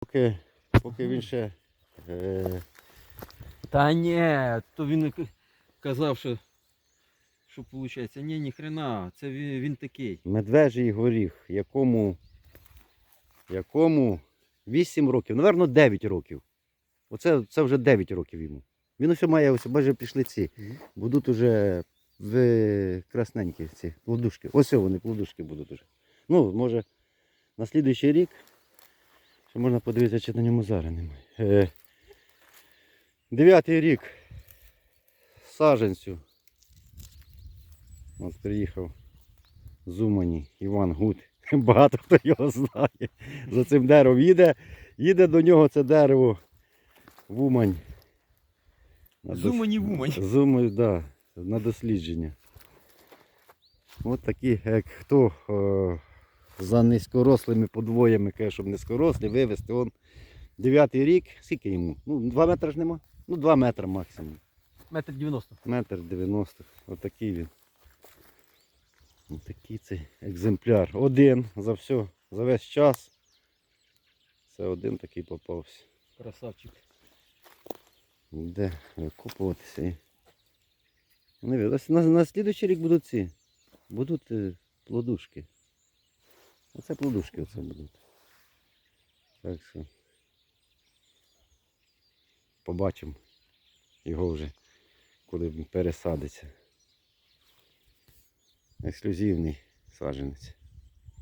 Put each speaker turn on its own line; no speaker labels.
Поки, поки він ще. Е,
Та ні, то він казав, що, що виходить. Ні, ні хрена, це він, він такий.
медвежий горіх, якому, якому 8 років, напевно, 9 років. Оце це вже 9 років йому. Він ось має, ось бачите, пішли ці. Будуть уже в красненькі ці плодушки. Ось вони, плодушки будуть уже. Ну, може, на слідуючий рік. Ще можна подивитися, чи на ньому зараз немає. Е, дев'ятий рік. Саженцю. От приїхав з Умані Іван Гуд. Багато хто його знає. За цим деревом їде. Їде до нього це дерево в Умань. На дос-
Зумані вумань.
Зуми, да, на дослідження. От такі, як хто е, за низькорослими подвоями каже, щоб низькорослі вивезти. Он дев'ятий рік, скільки йому? Ну, два метри ж нема? Ну, два метри максимум.
Метр 90.
Метр 90. Отакий він. Отакий цей екземпляр. Один за все, за весь час. Це один такий попався.
Красавчик.
Де викопуватися. і- Не видно. На, на слідуючий рік будуть ці. Будуть е, плодушки. Оце плодушки оце будуть. Так що. Побачимо його вже, коли пересадиться. Ексклюзивний саджанець.